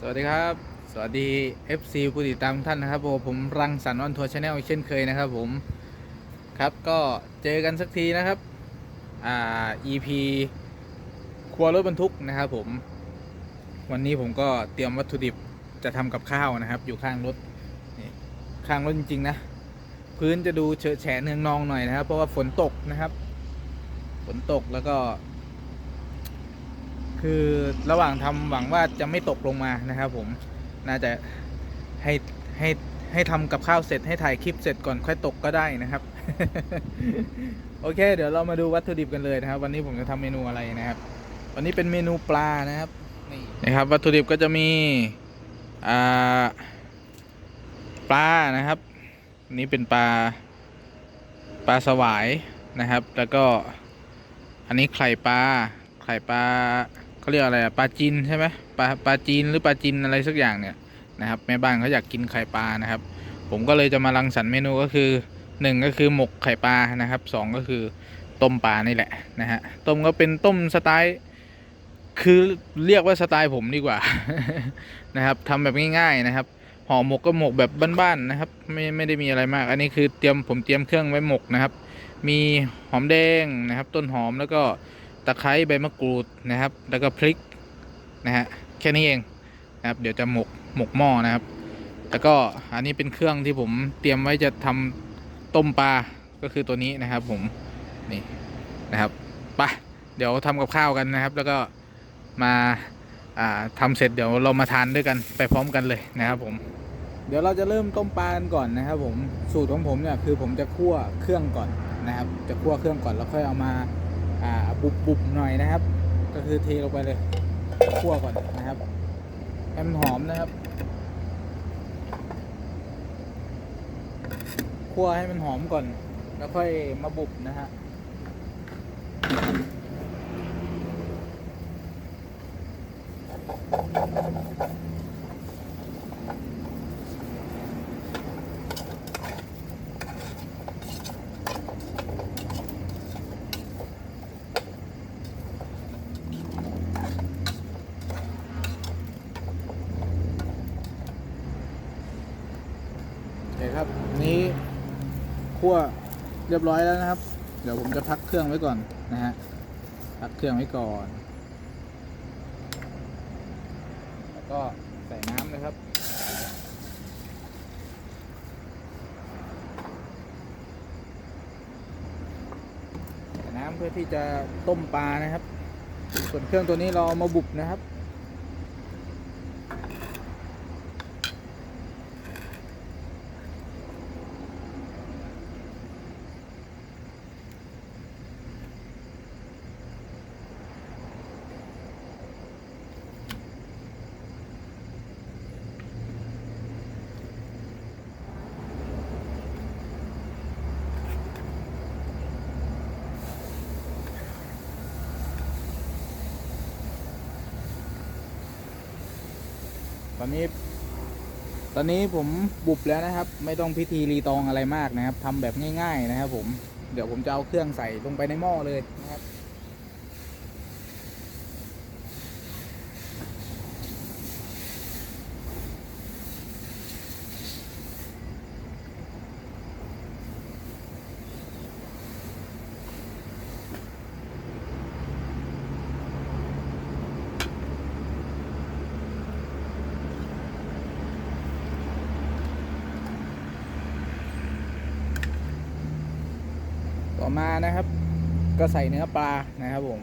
สวัสดีครับ สวัสดี FC ผู้ติดตามทุกท่านนะครับผมผมรังสรรค์วันทัวร์ชาแนลเช่นเคยนะครับผมครับก็เจอกันสักทีนะครับอ่า EP ครัวรถบรรทุกนะครับผม วันนี้ผมก็เตรียมวัตถุดิบจะทำกับข้าวนะครับ อยู่ข้างรถนี่ข้างรถจริงๆนะ พื้นจะดูเฉอะแฉะเนืองนองหน่อยนะครับ เพราะว่าฝนตกนะครับ ฝนตกแล้วก็ คือระหว่างทำหวังว่าจะไม่ตกลงมานะครับผมน่าจะให้ให้ให้ทำกับข้าวเสร็จให้ถ่ายคลิปเสร็จก่อนค่อยตกก็ได้นะครับ โอเค เดี๋ยวเรามาดูวัตถุดิบกันเลยนะครับ วันนี้ผมจะทำเมนูอะไรนะครับ วันนี้เป็นเมนูปลานะครับนี่นะครับ วัตถุดิบก็จะมีอ่าปลานะครับนนี้เป็นปลาปลาสวายนะครับ แล้วก็อันนี้ไข่ปลาไข่ปลา เขาเรียกอะไรอะปลาจีนใช่ไหมปลาปลาจีนหรือปลาจีนอะไรสักอย่างเนี่ยนะครับแม่บ้านเขาอยากกินไข่ปลานะครับ ผมก็เลยจะมารังสรรค์เมนูก็คือหนึ่งก็คือหมกไข่ปลานะครับสองก็คือต้มปลานี่แหละนะฮะต้มก็เป็นต้มสไตล์คือเรียกว่าสไตล์ผมดีกว่านะครับทำแบบง่ายๆนะครับห่อหมกก็หมกแบบบ้านๆนะครับ ไม่ไม่ได้มีอะไรมาก อันนี้คือเตรียมผมเตรียมเครื่องไว้หมกนะครับ มีหอมแดงนะครับ ต้นหอมแล้วก็ ตะไคร้ใบมะกรูดนะครับ แล้วก็พริกนะฮะแค่นี้เองนะครับเดี๋ยวจะหมกหมกหม้อนะครับ แล้วก็อันนี้เป็นเครื่องที่ผมเตรียมไว้จะทำต้มปลาก็คือตัวนี้นะครับ ผมนี่นะครับไปเดี๋ยวทำกับข้าวกันนะครับ แล้วก็มาอ่าทำเสร็จเดี๋ยวเรามาทานด้วยกันไปพร้อมกันเลยนะครับผมเดี๋ยวเราจะเริ่มต้มปลากันก่อนนะครับผมสูตรของผมเนี่ยคือผมจะคั่วเครื่องก่อนนะครับ จะคั่วเครื่องก่อนแล้วค่อยเอามา อ่าบุบบุบหน่อยนะครับ ก็คือเทลงไปเลยคั่วก่อนนะครับให้มันหอมนะครับคั่วให้มันหอมก่อน แล้วค่อยมาบุบนะฮะ โอเคครับอันนี้ คั่วเรียบร้อยแล้วนะครับ เดี๋ยวผมจะพักเครื่องไว้ก่อนนะฮะพักเครื่องไว้ก่อน แล้วก็ใส่น้ำนะครับใส่น้ำเพื่อที่จะต้มปลานะครับ ส่วนเครื่องตัวนี้เราเอามาบุบนะครับ อนนี้ ตอนนี้ผมบุบแล้วนะครับ ไม่ต้องพิธีรีตองอะไรมากนะครับทำแบบง่าย ๆ นะครับ ผมเดี๋ยวผมจะเอาเครื่องใส่ลงไปในหม้อเลยนะครับ ต่อมานะครับ ก็ ใส่เนื้อปลานะครับผม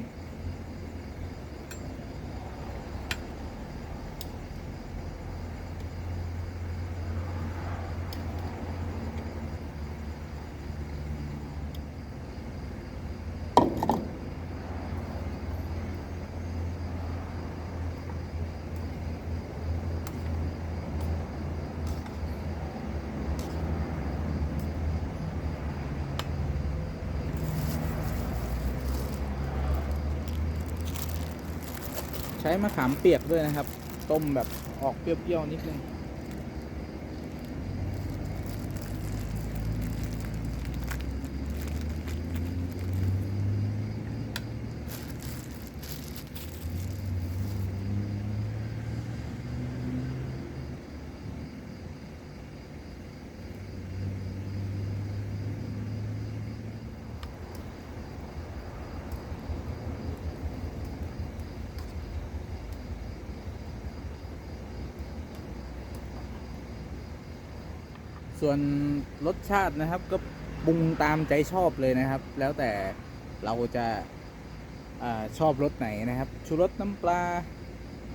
มะขามเปียกด้วยนะครับ ต้มแบบออกเปรี้ยวๆนิดนึง ส่วนรสชาตินะครับ ก็ปรุงตามใจชอบเลยนะครับ แล้วแต่เราจะอชอบรสไหนนะครับ ชูรสน้ำปลา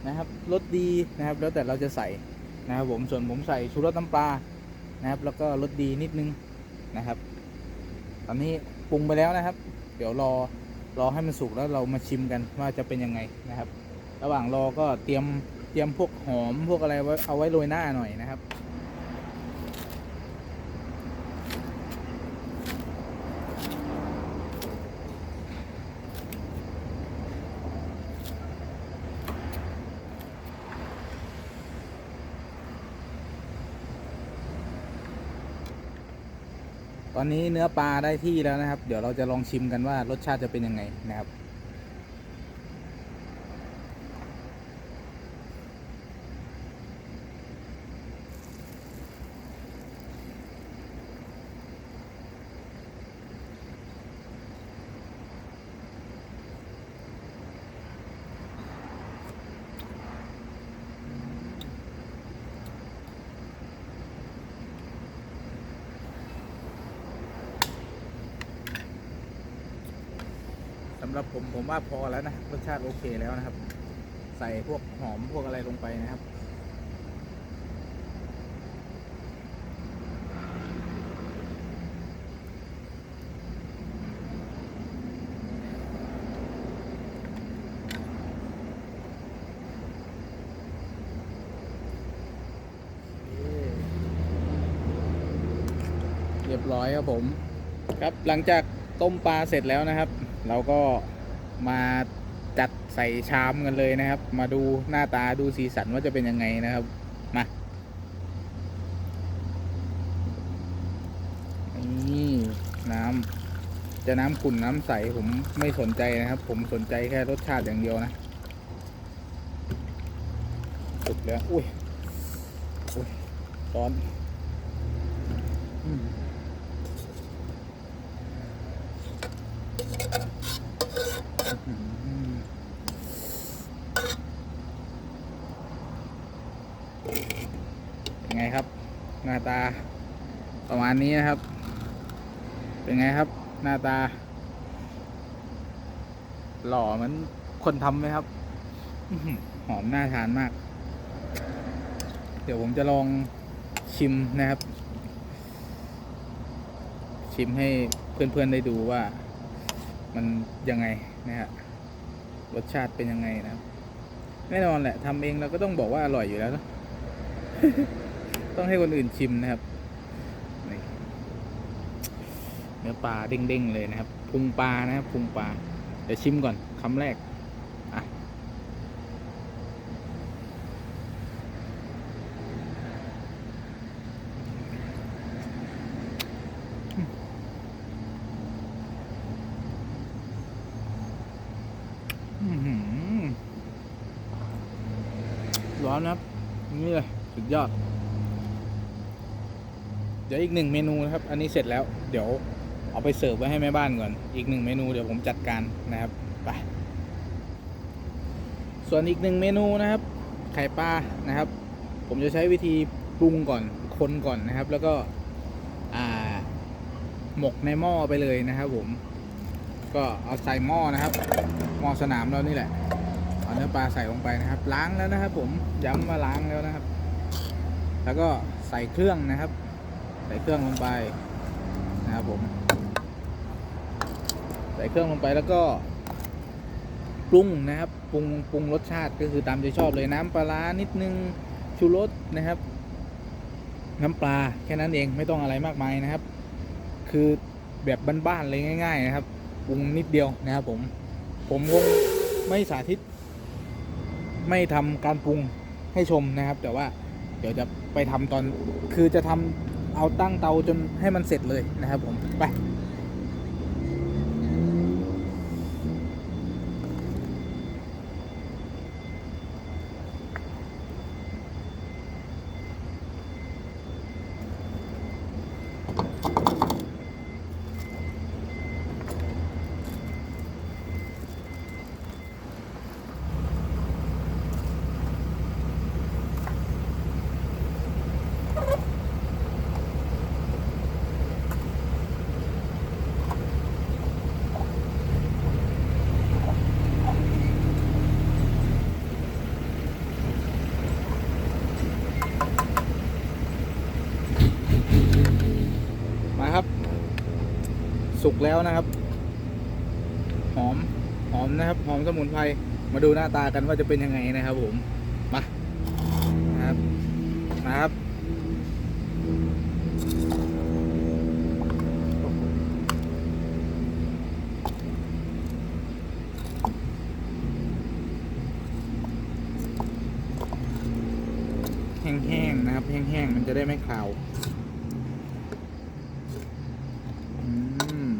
นะครับรสดีนะครับ แล้วแต่เราจะใส่นะครับผมส่วนผมใส่ชูรสน้ำปลานะครับ แล้วก็รสดีนิดนึงนะครับ ตอนนี้ปรุงไปแล้วนะครับ เดี๋ยวรอรอให้มันสุกแล้วเรามาชิมกันว่าจะเป็นยังไงนะครับ ระหว่างรอก็เตรียมเตรียมพวกหอมพวกอะไรไว้เอาไว้โรยหน้าหน่อยนะครับ อนนี้เนื้อปลาได้ที่แล้วนะครับ เดี๋ยวเราจะลองชิมกันว่ารสชาติจะเป็นยังไงนะครับำหรับผมผมว่าพอแล้วนะรสชาติโอเคแล้วนะครับ ใส่พวกหอมพวกอะไรลงไปนะครับเรียบร้อยครับผม ครับหลังจาก ต้มปลาเสร็จแล้วนะครับ เราก็มาจัดใส่ชามกันเลยนะครับ มาดูหน้าตาดูสีสันว่าจะเป็นยังไงนะครับ มานี่น้ำจะน้ำขุ่นน้ำใสผมไม่สนใจนะครับ ผมสนใจแค่รสชาติอย่างเดียวนะสุดแล้ว อุ้ยอุ้ยร้อนอืม อืม เป็นไงครับ หน้าตา ประมาณนี้นะครับ เป็นไงครับ หน้าตา หล่อเหมือนคนทำไหมครับหอมน่าทานมาก เดี๋ยวผมจะลองชิมนะครับ ชิมให้เพื่อนๆได้ดูว่า มันยังไงนะฮะรสชาติเป็นยังไงนะครับแน่นอนแหละทำเองเราก็ต้องบอกว่าอร่อยอยู่แล้วนะ ต้องให้คนอื่นชิมนะครับเนื้อปลาเด้งๆเลยนะครับพุงปลานะครับพุงปลาเดี๋ยวชิมก่อนคำแรกอะอื้อหือร้อนนะครับนี่เลยสุดยอด เดี๋ยวอี กหนึ่งเมนูนะครับ อันนี้เสร็จแล้ว เดี๋ยวเอาไปเสิร์ฟไว้ให้แม่บ้านก่อน อีกหนึ่งเมนูเดี๋ยวผมจัดการนะครับ ไป ส่วนอีกหนึ่งเมนูนะครับ ไข่ปลานะครับ ผมจะใช้วิธีปรุงก่อน คนก่อนนะครับ แล้วก็หมกในหม้อไปเลยนะครับ ผม ก็เอาใส่หม้อนะครับ หม้อสนามเรานี่แหละ เอาเนื้อปลาใส่ลงไปนะครับ ล้างแล้วนะครับ ผม ย้ำว่าล้างแล้วนะครับ แล้วก็ใส่เครื่องนะครับ ใส่เครื่องลงไปนะครับผม ใส่เครื่องลงไปแล้วก็ปรุงนะครับปรุงปรุงรสชาติก็คือตามใจชอบเลยน้ำปลาร้านิดนึงชูรสนะครับ น้ำปลาแค่นั้นเองไม่ต้องอะไรมากมายนะครับ คือแบบบ้านๆเลยง่าย ๆ นะครับปรุงนิดเดียวนะครับ ผม ผมคงไม่สาธิต ไม่ทำการปรุงให้ชมนะครับ แต่ว่าเดี๋ยวจะไปทำตอนคือจะทำ เอาตั้งเตาจนให้มันเสร็จเลยนะครับผมไป แล้วนะครับ หอมหอมนะครับ หอมสมุนไพรมาดูหน้าตากันว่าจะเป็นยังไงนะครับ ผมมานะครับนะครับแห้งๆนะครับ แห้งๆมันจะได้ไม่ขาวอืม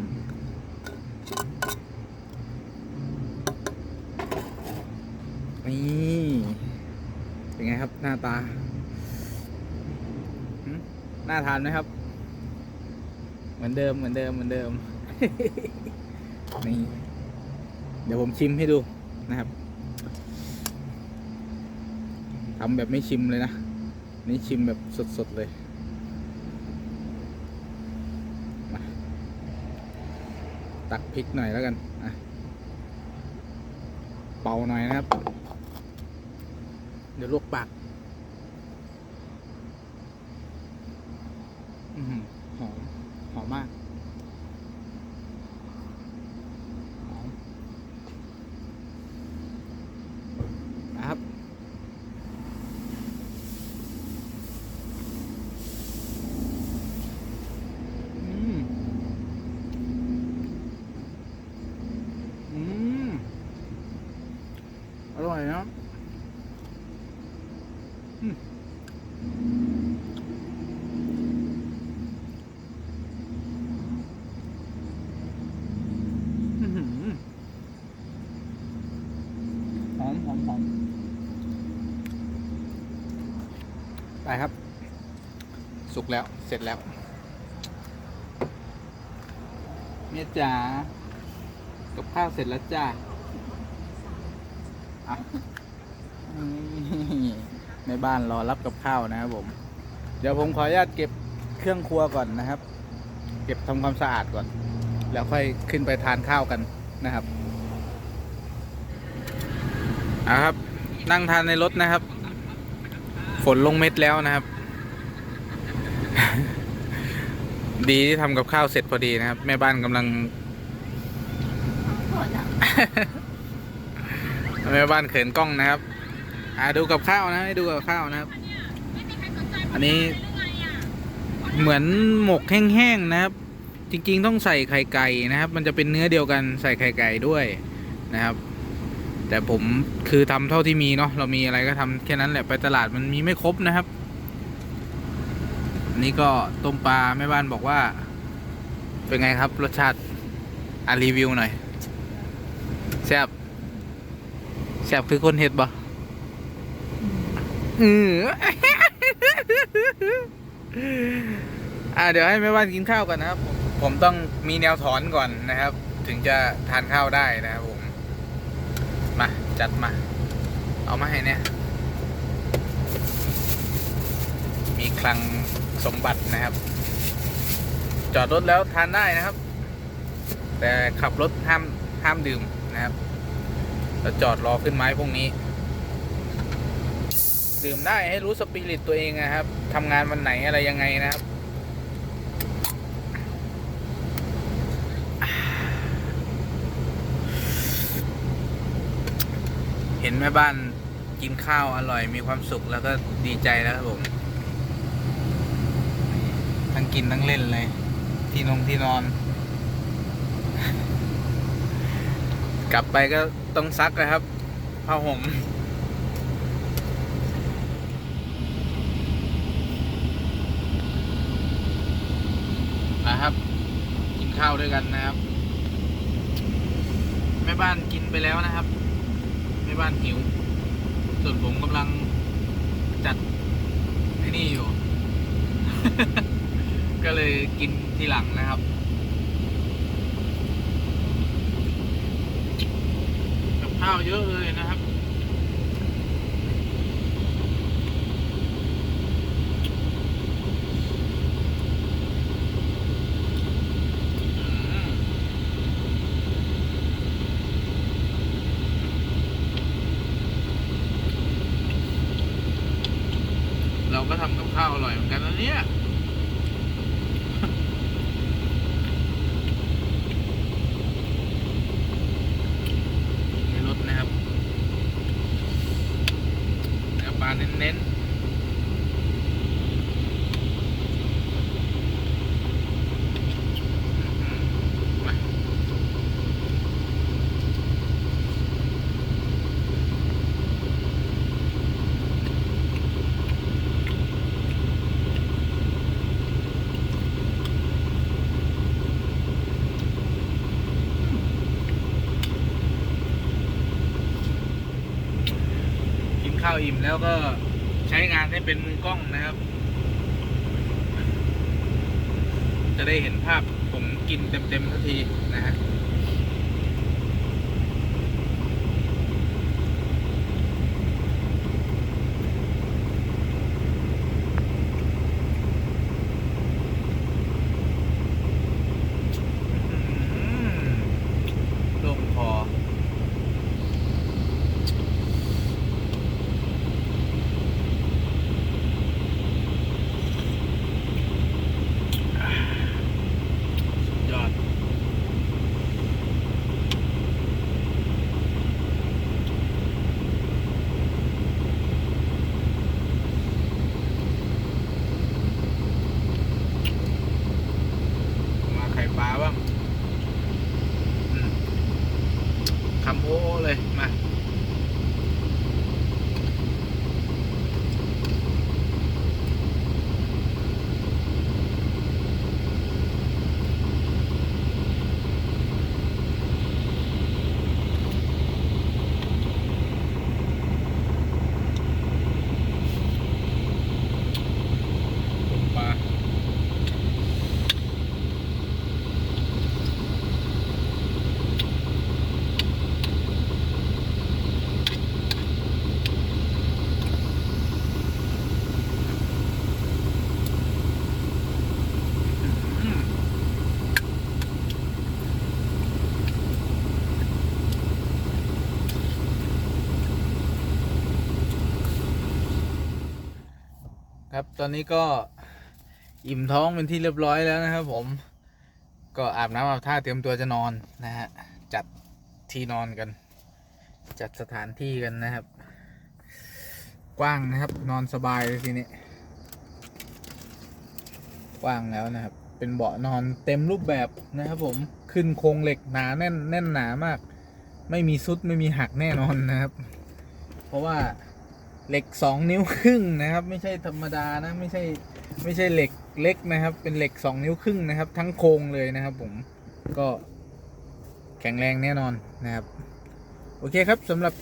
นี่เป็นไงครับหน้าตาหืมน่า ทานไหมครับ เหมือนเดิมเหมือนเดิมเหมือนเดิมนี่เดี๋ยวผมชิมให้ดูนะครับทำแบบไม่ชิมเลยนะนี่ชิมแบบสดๆเลยมาตักพริกหน่อยแล้วกันอะเป่าหน่อยนะครับ เดี๋ยวลวกปากอื้อหือหอม หอมมาก หอมนะครับ อืม อืม อร่อยนะอืมอื้อหือหอมหอมหอมไปครับ สุกแล้ว เสร็จแล้ว เมียจ๋ากับข้าวเสร็จแล้วจ้า อะนี่ในบ้านรอรับกับข้าวนะครับผม เดี๋ยวผมขออนุญาตเก็บเครื่องครัวก่อนนะครับ เก็บทำความสะอาดก่อน แล้วค่อยขึ้นไปทานข้าวกันนะครับอะครับ นั่งทานในรถนะครับ ฝนลงเม็ดแล้วนะครับ ดีที่ทำกับข้าวเสร็จพอดีนะครับ แม่บ้านกำลัง แม่บ้านเขินกล้องนะครับอ่าดูกับข้าวนะให้ดูกับข้าวนะครับ อันนี้เหมือนหมกแห้งๆนะครับ จริงๆต้องใส่ไข่ไก่นะครับ มันจะเป็นเนื้อเดียวกันใส่ไข่ไก่ด้วยนะครับ แต่ผมคือทำเท่าที่มีเนาะเรามีอะไรก็ทำแค่นั้นแหละไปตลาดมันมีไม่ครบนะครับอันนี้ก็ต้มปลาแม่บ้านบอกว่า เป็นไงครับรสชาติอะรีวิวหน่อยแซ่บ แซ่บคือคนเห็ดบ่อืออ่าเดี๋ยวให้แม่บ้านกินข้าวก่อนนะครับผมผมต้องมีแนวถอนก่อนนะครับ ถึงจะทานข้าวได้นะครับผม มา จัดมา เอามาให้เนี่ย มีคลังสมบัตินะครับ จอดรถแล้วทานได้นะครับ แต่ขับรถห้ามห้ามดื่มนะครับ แล้วจอดรอขึ้นไม้พวกนี้ ดื่มได้ให้รู้สปิริตตัวเองนะครับทำงานวันไหนอะไรยังไงนะครับเห็นแม่บ้านกินข้าวอร่อยมีความสุขแล้วก็ดีใจแล้วครับผม ทั้งกินทั้งเล่นเลย ที่นงที่นอน กลับไปก็ ต้องซักนะครับผ้าห่มนะครับ กินข้าวด้วยกันนะครับ แม่บ้านกินไปแล้วนะครับ แม่บ้านหิว ส่วนผมกำลังจัดไอ้นี่อยู่ ก็เลยกินทีหลังนะครับ กับ ข้าวเยอะเลยนะครับ เราก็ทำกับข้าวอร่อยเหมือนกันนะเนี่ย เน้นๆมากินข้าว อิ่มแล้วก็ใช้งานให้เป็นมือกล้องนะครับ จะได้เห็นภาพผมกินเต็มๆทันทีนะฮะ อืมลงคอ ยอด มาไข่ปลาบ้างอืมคำโอ้เลย มา ปลา อืม ครับ ตอนนี้ก็อิ่มท้องเป็นที่เรียบร้อยแล้วนะครับ ผม ก็อาบน้ำอาบท่าเตรียมตัวจะนอนนะฮะ จัดที่นอนกัน จัดสถานที่กันนะครับ กว้างนะครับ นอนสบายเลยทีนี้ กว้างแล้วนะครับ เป็นเบาะนอนเต็มรูปแบบนะครับ ผม ขึ้นโครงเหล็กหนาแน่นแน่นหนามาก ไม่มีซุดไม่มีหักแน่นอนนะครับ เพราะว่า เหล็กสองนิ้วครึ่งนะครับ ไม่ใช่ธรรมดานะไม่ใช่ไม่ใช่เหล็กเล็กนะครับ เป็นเหล็กสองนิ้วครึ่งนะครับ ทั้งโครงเลยนะครับ ผมก็แข็งแรงแน่นอนนะครับ โอเคครับสำหรับ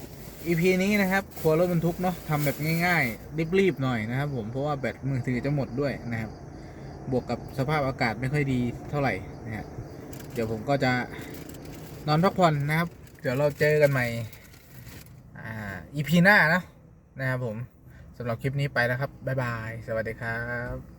EP นี้นะครับครัวรถบรรทุกเนาะทำแบบง่ายๆรีบๆหน่อยนะครับผมเพราะว่าแบตมือถือจะหมดด้วยนะครับ บวกกับสภาพอากาศไม่ค่อยดีเท่าไหร่นะฮะเดี๋ยวผมก็จะนอนพักผ่อนนะครับ เดี๋ยวเราเจอกันใหม่ อ่า EP หน้านะ นะครับผมสำหรับคลิปนี้ไปแล้วครับ บ๊ายบาย สวัสดีครับ